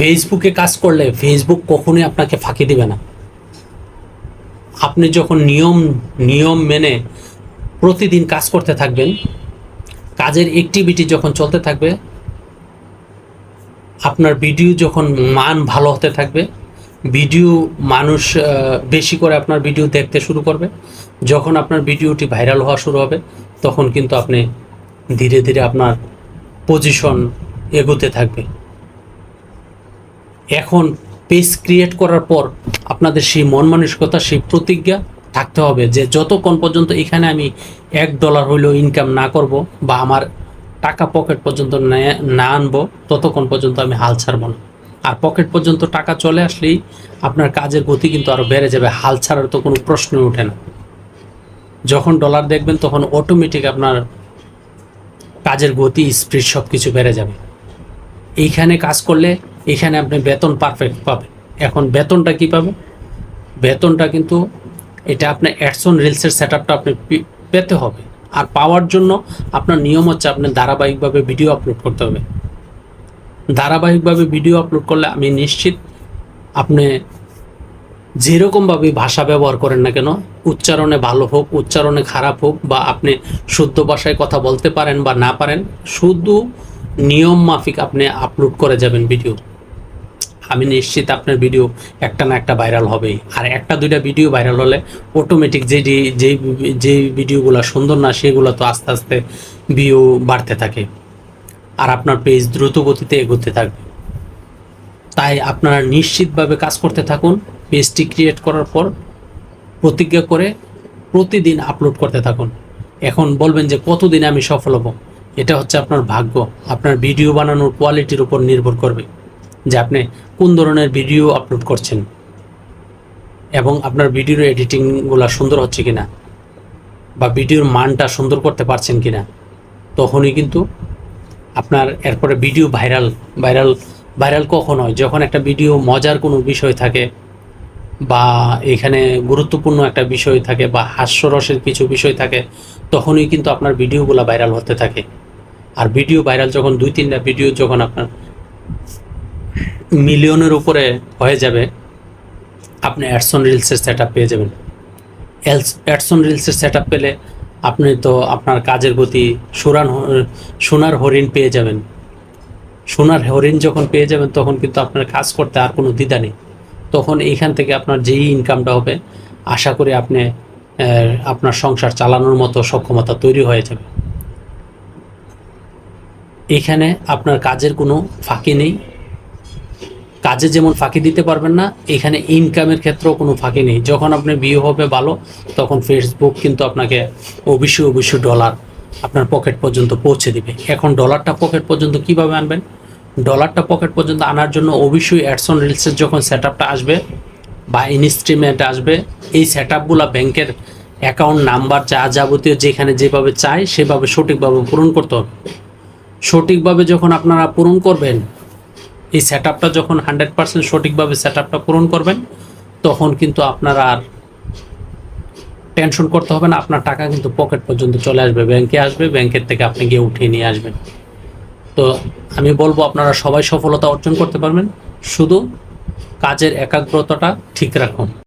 ফেসবুকে কাজ করলে ফেসবুক কখনোই আপনাকে ফাঁকি দিবে না। আপনি যখন নিয়ম নিয়ম মেনে প্রতিদিন কাজ করতে থাকবেন, কাজের অ্যাক্টিভিটি যখন চলতে থাকবে, আপনার ভিডিও যখন মান ভালো হতে থাকবে ভিডিও মানুষ বেশি করে আপনার ভিডিও দেখতে শুরু করবে। যখন আপনার ভিডিওটি ভাইরাল হওয়া শুরু হবে, তখন কিন্তু আপনি ধীরে ধীরে আপনার পজিশন এগোতে থাকবে। এখন পেজ ক্রিয়েট করার পর আপনাদের সেই মন মানসিকতা, সেই প্রতিজ্ঞা থাকতে হবে যে যতক্ষণ পর্যন্ত এখানে আমি এক ডলার হইলেও ইনকাম না করব বা আমার টাকা পকেট পর্যন্ত না- আনব, ততক্ষণ পর্যন্ত আমি হাল ছাড়বো না। আর পকেট পর্যন্ত টাকা চলে আসলেই আপনার কাজের গতি কিন্তু আরও বেড়ে যাবে, হাল ছাড়ার তো কোনো প্রশ্নই ওঠে না। যখন ডলার দেখবেন তখন অটোমেটিক আপনার কাজের গতি স্পিড সব কিছু বেড়ে যাবে। এইখানে কাজ করলে এখানে আপনি বেতন পারফেক্ট পাবেন। এখন বেতনটা কি পাবেন? বেতনটা কিন্তু এটা আপনার অ্যাডসন রিলসের সেট আপটা আপনি পেতে হবে। আর পাওয়ার জন্য আপনার নিয়ম হচ্ছে আপনি ধারাবাহিকভাবে ভিডিও আপলোড করতে হবে। ধারাবাহিকভাবে ভিডিও আপলোড করলে আমি নিশ্চিত আপনি যেরকমভাবে ভাষা ব্যবহার করেন না কেন, উচ্চারণে ভালো হোক, উচ্চারণে খারাপ হোক বা আপনি শুদ্ধ ভাষায় কথা বলতে পারেন বা না পারেন, শুধু নিয়ম মাফিক আপনি আপলোড করে যাবেন ভিডিও আমি নিশ্চিত আপনার ভিডিও একটা না একটা ভাইরাল হবেই। আর একটা দুইটা ভিডিও ভাইরাল হলে অটোমেটিক যে যে যে ভিডিওগুলো সুন্দর না, সেগুলো তো আস্তে আস্তে ভিউ বাড়তে থাকে। আর আপনার পেজ দ্রুত গতিতে এগোতে থাকবে। তাই আপনারা নিশ্চিতভাবে কাজ করতে থাকুন। পেজটি ক্রিয়েট করার পর প্রতিজ্ঞা করে প্রতিদিন আপলোড করতে থাকুন। এখন বলবেন যে কতদিনে আমি সফল হব? এটা হচ্ছে আপনার ভাগ্য। আপনার ভিডিও বানানোর কোয়ালিটির উপর নির্ভর করবে যে আপনি কোন ধরনের ভিডিও আপলোড করছেন এবং আপনার ভিডিওর এডিটিংগুলো সুন্দর হচ্ছে কিনা বা ভিডিওর মানটা সুন্দর করতে পারছেন কিনা, তখনই কিন্তু আপনার এরপরে ভিডিও ভাইরাল ভাইরাল ভাইরাল কখন হয়? যখন একটা ভিডিও মজার কোনো বিষয় থাকে বা এখানে গুরুত্বপূর্ণ একটা বিষয় থাকে বা হাস্যরসের কিছু বিষয় থাকে, তখনই কিন্তু আপনার ভিডিওগুলো ভাইরাল হতে থাকে। আর ভিডিও ভাইরাল যখন দুই তিনটা ভিডিও যখন আপনার মিলিয়নের উপরে হয়ে যাবে, আপনি অ্যাডসন রিলসের সেট পেয়ে যাবেন। অ্যাডসন রিলসের সেট পেলে আপনি তো আপনার কাজের গতি সুরান সোনার হরিণ পেয়ে যাবেন। সোনার হরিণ যখন পেয়ে যাবেন, তখন কিন্তু আপনার কাজ করতে আর কোনো দ্বিধা নেই। তখন এইখান থেকে আপনার যেই ইনকামটা হবে, আশা করি আপনি আপনার সংসার চালানোর মতো সক্ষমতা তৈরি হয়ে যাবে। এখানে আপনার কাজের কোনো ফাঁকি নেই। কাজে যেমন ফাঁকি দিতে পারবেন না, এখানে ইনকামের ক্ষেত্রেও কোনো ফাঁকি নেই। যখন আপনি বিয়ে হবে ভালো, তখন ফেসবুক কিন্তু আপনাকে অবশ্যই অবশ্যই ডলার আপনার পকেট পর্যন্ত পৌঁছে দিবে। এখন ডলারটা পকেট পর্যন্ত কীভাবে আনবেন? ডলারটা পকেট পর্যন্ত আনার জন্য অবশ্যই অ্যাডসন রিলসের যখন সেট আসবে বা ইনস্ট্রিমেন্ট আসবে, এই সেট ব্যাংকের অ্যাকাউন্ট নাম্বার যা যাবতীয় যেখানে যেভাবে চায়, সেভাবে সঠিকভাবে পূরণ করতে হবে। সঠিকভাবে যখন আপনারা পূরণ করবেন, এই সেট আপটা যখন হান্ড্রেড পার্সেন্ট সঠিকভাবে সেট আপটা পূরণ করবেন, তখন কিন্তু আপনারা আর টেনশন করতে হবে না, আপনার টাকা কিন্তু পকেট পর্যন্ত চলে আসবে ব্যাংকে আসবে ব্যাংকের থেকে আপনি গিয়ে উঠিয়ে নিয়ে আসবেন। তো আমি বলব আপনারা সবাই সফলতা অর্জন করতে পারবেন, শুধু কাজের একাগ্রতাটা ঠিক রাখুন।